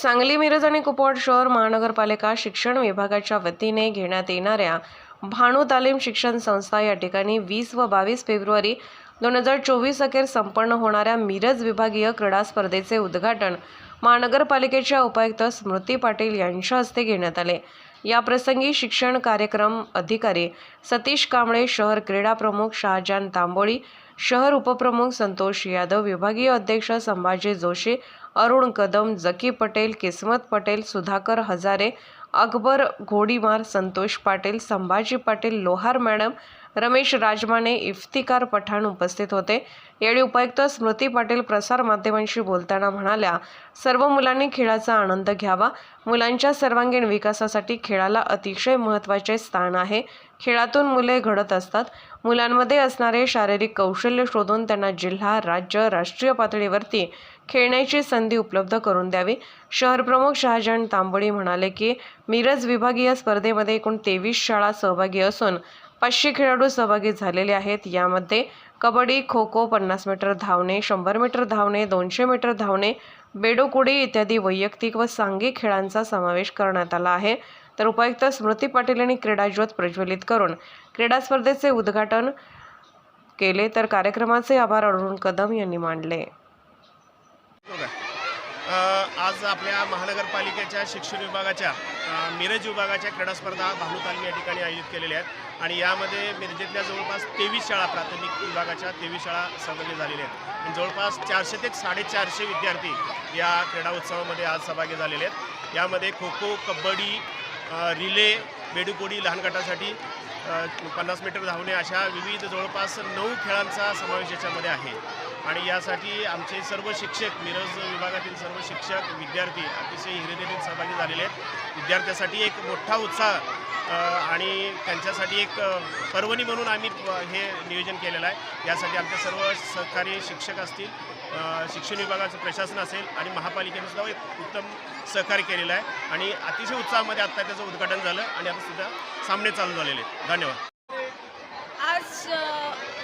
सांगली मिरज आणि कुपवाड शहर महानगरपालिका शिक्षण विभागाच्या वतीने घेण्यात येणाऱ्या भानू तालीम शिक्षण संस्था या ठिकाणी वीस व बावीस फेब्रुवारी दोन हजार चोवीस अखेर संपन्न होणाऱ्या मिरज विभागीय क्रीडा स्पर्धेचे उद्घाटन महानगरपालिकेच्या उपायुक्त स्मृती पाटील यांच्या हस्ते घेण्यात आले. या प्रसंगी शिक्षण कार्यक्रम अधिकारी सतीश कांबळे शहर क्रीडा प्रमुख शहाजान तांबोळी शहर उपप्रमुख संतोष यादव विभागीय अध्यक्ष संभाजी जोशी अरुण कदम जकी पटेल किस्मत पटेल सुधाकर हजारे अकबर घोडीमार संतोष पाटील संभाजी पाटील लोहार मॅडम रमेश राजमाने इफ्तिकार पठाण उपस्थित होते. यावेळी उपायुक्त स्मृती पाटील प्रसार माध्यमांशी बोलताना म्हणाल्या सर्व मुलांनी खेळाचा आनंद घ्यावा. मुलांच्या सर्वांगीण विकासासाठी खेळाला अतिशय महत्त्वाचे स्थान आहे. खेळातून मुले घडत असतात. मुलांमध्ये असणारे शारीरिक कौशल्य शोधून त्यांना जिल्हा राज्य राष्ट्रीय पातळीवरती खेळण्याची संधी उपलब्ध करून द्यावी. शहरप्रमुख शहाजान तांबोळी म्हणाले की मिरज विभागीय स्पर्धेमध्ये एकूण तेवीस शाळा सहभागी असून पाचशे खेळाडू सहभागी झालेले आहेत. यामध्ये कबड्डी खो खो पन्नास मीटर धावणे शंभर मीटर धावणे दोनशे मीटर धावणे बेडोकुडी इत्यादी वैयक्तिक व सांघिक खेळांचा समावेश करण्यात आला आहे. तर उपायुक्त स्मृती पाटील यांनी क्रीडाज्योत प्रज्वलित करून क्रीडा स्पर्धेचे उद्घाटन केले. तर कार्यक्रमाचे आभार अरुण कदम यांनी मानले आज आपल्या महानगरपालिकेच्या शिक्षण विभागाच्या मिरज विभागाच्या क्रीडा स्पर्धा भानू या ठिकाणी आयोजित केलेल्या आहेत. आणि यामध्ये मिरजेतल्या जवळपास तेवीस शाळा प्राथमिक विभागाच्या तेवीस शाळा सहभागी झालेल्या आहेत. आणि जवळपास चारशे ते साडेचारशे विद्यार्थी या क्रीडा उत्सवामध्ये आज सहभागी झालेले आहेत. यामध्ये खो खो कबड्डी रिले बेडूकोडी लहान गटासाठी पन्नास मीटर धावणे अशा विविध जवळपास नऊ खेळांचा समावेश याच्यामध्ये आहे. आणि यासाठी आमचे सर्व शिक्षक मिरज विभागातील सर्व शिक्षक विद्यार्थी अतिशय हिरिरीने सहभागी झालेले आहेत. विद्यार्थ्यासाठी एक मोठा उत्साह आणि त्यांच्यासाठी एक पर्वणी म्हणून आम्ही हे नियोजन केलेलं आहे. यासाठी आमच्या सर्व सहकारी शिक्षक असतील शिक्षण विभागाचं प्रशासन असेल आणि महापालिकेने सुद्धा एक उत्तम सहकार्य केलेलं आहे. आणि अतिशय उत्साहामध्ये आत्ता त्याचं उद्घाटन झालं आणि आता सुद्धा सामने चालू झालेले धन्यवाद. आज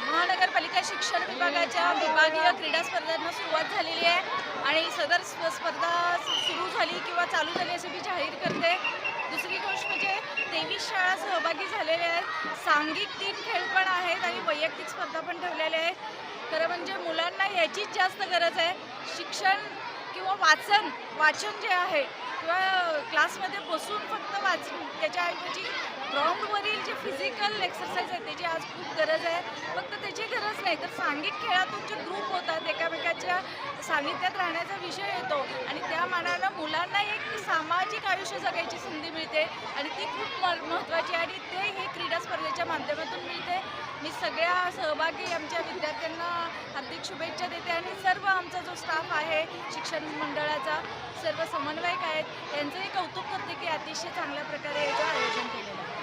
महानगरपालिका शिक्षण विभागाच्या विभागीय क्रीडा स्पर्धांना सुरुवात झालेली आहे. आणि सदर स्पर्धा सुरू झाली किंवा चालू झाली असे मी जाहीर करते दुसरी गोष्ट म्हणजे तेवीस शाळा सहभागी झालेले आहेत. सांघिक तीन खेळ पण आहेत आणि वैयक्तिक स्पर्धा पण ठेवलेल्या आहेत. खरं म्हणजे मुलांना याचीच जास्त गरज आहे. शिक्षण किंवा वाचन वाचन जे आहे किंवा क्लासमध्ये बसून फक्त त्याच्याऐवजी ग्राउंडवरील जे फिजिकल एक्सरसाइज आहे त्याची आज खूप गरज आहे. फक्त त्याची गरज नाही तर सांघिक खेळातून जे ग्रुप होतात एकामेकाच्या सानिध्यात राहण्याचा विषय येतो. आणि त्या मानानं मुलांना एक सामाजिक आयुष्य जगायची संधी मिळते. आणि ती खूप महत्त्वाची आहे आणि ते हे क्रीडा स्पर्धेच्या माध्यमातून मिळते. सगळ्या सहभागी आमच्या विद्यार्थ्यांना हार्दिक शुभेच्छा देते आणि सर्व आमचा जो स्टाफ आहे शिक्षण मंडळाचा सर्व समन्वयक आहेत त्यांचंही कौतुक करते की अतिशय चांगल्या प्रकारे याचं आयोजन केलेलं आहे.